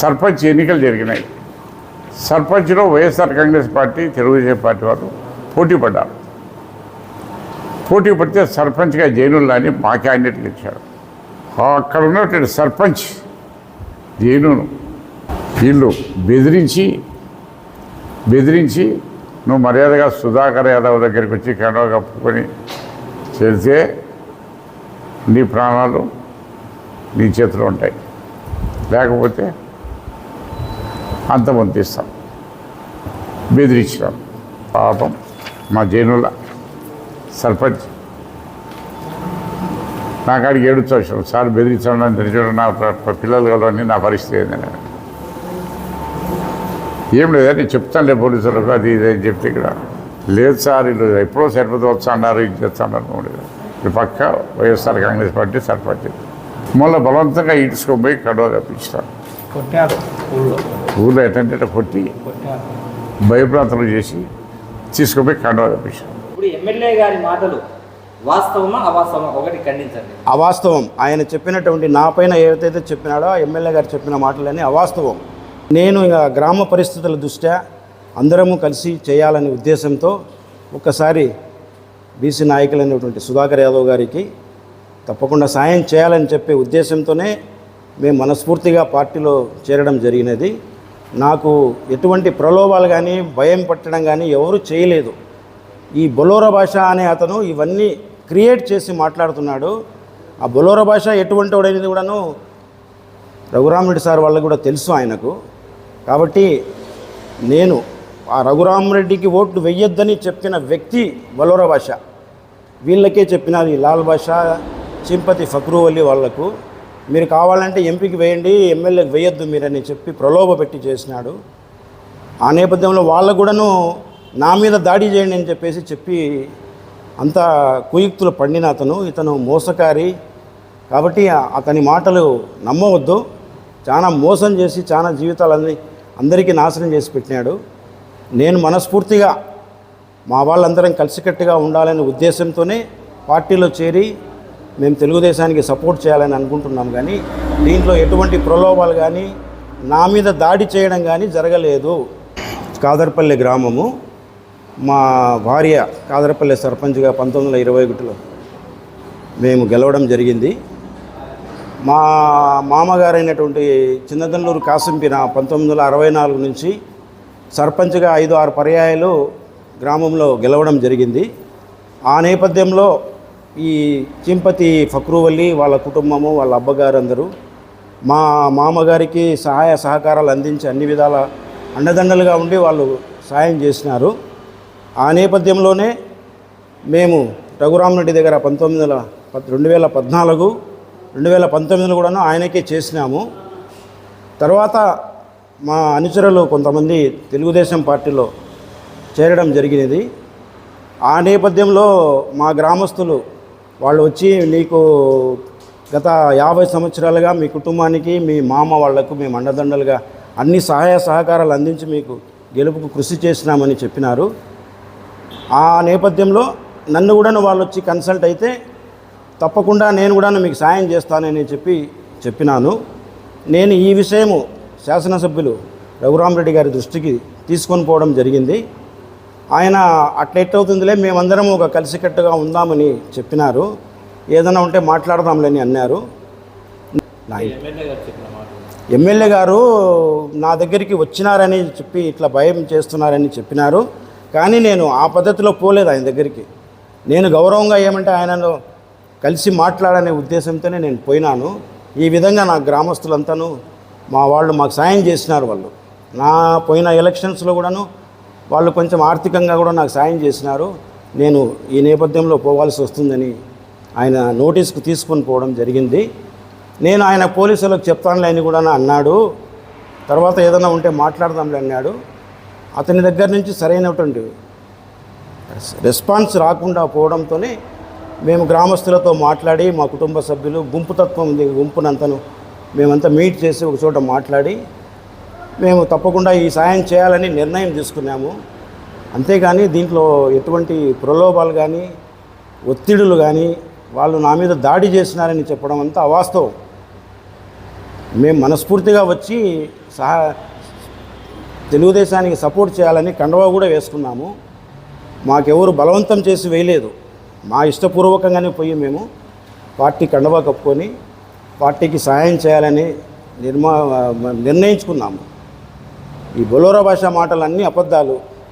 సర్పంచ్ ఎన్నికలు జరిగినాయి. సర్పంచ్లో YSR Congress party Telugu Desam party వారు పోటీ పడ్డారు. పోటీ పడితే సర్పంచ్గా జైనుల్లాని మా క్యాండిడేట్కి ఇచ్చాడు అక్కడ ఉన్నటువంటి సర్పంచ్ జైనును వీళ్ళు బెదిరించి బెదిరించి నువ్వు మర్యాదగా సుధాకర్ యాదవ్ దగ్గరికి వచ్చి కండవ కప్పుకొని చేస్తే నీ ప్రాణాలు నీ చేతిలో ఉంటాయి. లేకపోతే అంతమంతిస్తాం బెదిరించినాం. పాపం మా జైనుల సర్పంచ్ నా కాడికి ఏడుచు వచ్చాం సార్ బెదిరించడం తెలియడం నా పిల్లలు కలవని నా పరిస్థితి ఏంటంటే ఏం లేదా నేను చెప్తానులే పోలీసులకు అది ఇది అని చెప్తే ఇక్కడ లేదు సార్ వీళ్ళు ఎప్పుడో సరిపోతే వచ్చా అన్నారు ఇది చేస్తా అన్నారు ఇది పక్క వైఎస్ఆర్ కాంగ్రెస్ పార్టీ సర్పంచ్ మళ్ళీ బలవంతంగా ఈడ్చుకొని పోయి కడవ తెప్పించాను ఊళ్ళో. ఊళ్ళో ఎట్టంటే కొట్టి కొట్టారు. భయప్రాంతలు చేసి తీసుకుపోయి కడవ కప్పించారు ఇప్పుడు ఎమ్మెల్యే గారి మాటలు వాస్తవమా అవాస్తవమా? ఒకటి ఖండించండి. అవాస్తవం. ఆయన చెప్పినటువంటి నా పైన ఏదైతే చెప్పినాడో ఆ ఎమ్మెల్యే గారు చెప్పిన మాటలన్నీ అవాస్తవం. నేను ఇక గ్రామ పరిస్థితుల దృష్ట్యా అందరము కలిసి చేయాలనే ఉద్దేశంతో ఒకసారి బీసీ నాయకులైనటువంటి సుధాకర్ యాదవ్ గారికి తప్పకుండా సాయం చేయాలని చెప్పే ఉద్దేశంతోనే మేము మనస్ఫూర్తిగా పార్టీలో చేరడం జరిగినది. నాకు ఎటువంటి ప్రలోభాలు కానీ భయం పట్టడం కానీ ఎవరు చేయలేదు. ఈ బొలోర భాష అనే అతను ఇవన్నీ క్రియేట్ చేసి మాట్లాడుతున్నాడు. ఆ బొలోర భాష ఎటువంటి వాడనేది కూడాను రఘురామరెడ్డి సార్ వాళ్ళకి కూడా తెలుసు ఆయనకు. కాబట్టి నేను ఆ రఘురామరెడ్డికి ఓట్లు వెయ్యొద్దని చెప్పిన వ్యక్తి బలోర భాష. వీళ్ళకే చెప్పినది లాల్ భాష చింపతి ఫక్రువల్లి వాళ్ళకు. మీరు కావాలంటే ఎంపీకి వేయండి ఎమ్మెల్యేకి వేయొద్దు మీరని చెప్పి ప్రలోభ పెట్టి చేసినాడు. ఆ నేపథ్యంలో వాళ్ళకు కూడాను నా మీద దాడి చేయండి అని చెప్పేసి చెప్పి అంత కుయుక్తులు పండిన అతను. ఇతను మోసకారి. కాబట్టి అతని మాటలు నమ్మవద్దు. చాలా మోసం చేసి చాలా జీవితాలన్నీ అందరికీ నాశనం చేసి పెట్టినాడు. నేను మనస్ఫూర్తిగా మా వాళ్ళందరం కలిసికట్టుగా ఉండాలనే ఉద్దేశంతోనే పార్టీలో చేరి మేము తెలుగుదేశానికి సపోర్ట్ చేయాలని అనుకుంటున్నాం కానీ దీంట్లో ఎటువంటి ప్రలోభాలు కానీ నా మీద దాడి చేయడం కానీ జరగలేదు. కాదర్పల్లి గ్రామము మా భార్య కాదరపల్లి సర్పంచ్గా పంతొమ్మిది వందల ఇరవై ఒకటిలో మేము గెలవడం జరిగింది. మా మామగారైనటువంటి చిన్నదన్నూరు కాసింపిన పంతొమ్మిది వందల అరవై నాలుగు నుంచి సర్పంచ్గా ఐదు ఆరు పర్యాయాలు గ్రామంలో గెలవడం జరిగింది. ఆ నేపథ్యంలో ఈ చింపతి ఫక్రువల్లి వాళ్ళ కుటుంబము వాళ్ళ అబ్బగారు అందరూ మా మామగారికి సహాయ సహకారాలు అందించి అన్ని విధాల అండదండలుగా ఉండి వాళ్ళు సాయం చేసినారు. ఆ నేపథ్యంలోనే మేము రఘురామరెడ్డి దగ్గర పంతొమ్మిది వందల రెండు వేల పద్నాలుగు రెండు వేల పంతొమ్మిదిలో కూడాను ఆయనకే చేసినాము. తర్వాత మా అనుచరులు కొంతమంది తెలుగుదేశం పార్టీలో చేరడం జరిగినది. ఆ నేపథ్యంలో మా గ్రామస్తులు వాళ్ళు వచ్చి నీకు గత యాభై సంవత్సరాలుగా మీ కుటుంబానికి మీ మామ వాళ్ళకు మేము అండదండలుగా అన్ని సహాయ సహకారాలు అందించి మీకు గెలుపుకు కృషి చేసినామని చెప్పినారు. ఆ నేపథ్యంలో నన్ను కూడా వాళ్ళు వచ్చి కన్సల్ట్ అయితే తప్పకుండా నేను కూడా మీకు సాయం చేస్తానని చెప్పి చెప్పినాను. నేను ఈ విషయము శాసనసభ్యులు రఘురామరెడ్డి గారి దృష్టికి తీసుకొని పోవడం జరిగింది. ఆయన అట్లెట్టవుతుందిలే మేమందరం ఒక కలిసికట్టుగా ఉందామని చెప్పినారు. ఏదైనా ఉంటే మాట్లాడదాంలేని అన్నారు. ఎమ్మెల్యే గారు నా దగ్గరికి వచ్చినారని చెప్పి ఇట్లా భయం చేస్తున్నారని చెప్పినారు. కానీ నేను ఆ పద్ధతిలో పోలేదు ఆయన దగ్గరికి. నేను గౌరవంగా ఏమంటే ఆయనను కలిసి మాట్లాడనే ఉద్దేశంతోనే నేను పోయినాను. ఈ విధంగా నా గ్రామస్తులంతాను మా వాళ్ళు మాకు సాయం చేసినారు వాళ్ళు. నా పోయిన ఎలక్షన్స్లో కూడాను వాళ్ళు కొంచెం ఆర్థికంగా కూడా నాకు సాయం చేసినారు. నేను ఈ నేపథ్యంలో పోవాల్సి వస్తుందని ఆయన నోటీస్కు తీసుకొని పోవడం జరిగింది. నేను ఆయన పోలీసులకు చెప్తానులే అని కూడా అన్నాడు. తర్వాత ఏదైనా ఉంటే మాట్లాడదాంలే అన్నాడు. అతని దగ్గర నుంచి సరైనటువంటి రెస్పాన్స్ రాకుండా పోవడంతోనే మేము గ్రామస్తులతో మాట్లాడి మా కుటుంబ సభ్యులు గుంపు తత్వం ఉంది గుంపునంతను మేమంతా మీట్ చేసి ఒక చోట మాట్లాడి మేము తప్పకుండా ఈ సాయం చేయాలని నిర్ణయం తీసుకున్నాము. అంతేగాని దీంట్లో ఎటువంటి ప్రలోభాలు కానీ ఒత్తిడులు కానీ వాళ్ళు నా మీద దాడి చేసినారని చెప్పడం అంతా అవాస్తవం. మేము మనస్ఫూర్తిగా వచ్చి సహా తెలుగుదేశానికి సపోర్ట్ చేయాలని కండవా కూడా వేసుకున్నాము. మాకెవరు బలవంతం చేసి వేయలేదు. మా ఇష్టపూర్వకంగానే పోయి మేము పార్టీ కండవా కప్పుకొని పార్టీకి సహాయం చేయాలని నిర్మా నిర్ణయించుకున్నాము. ఈ బొలోరా భాష మాటలన్నీ అబద్ధాలు.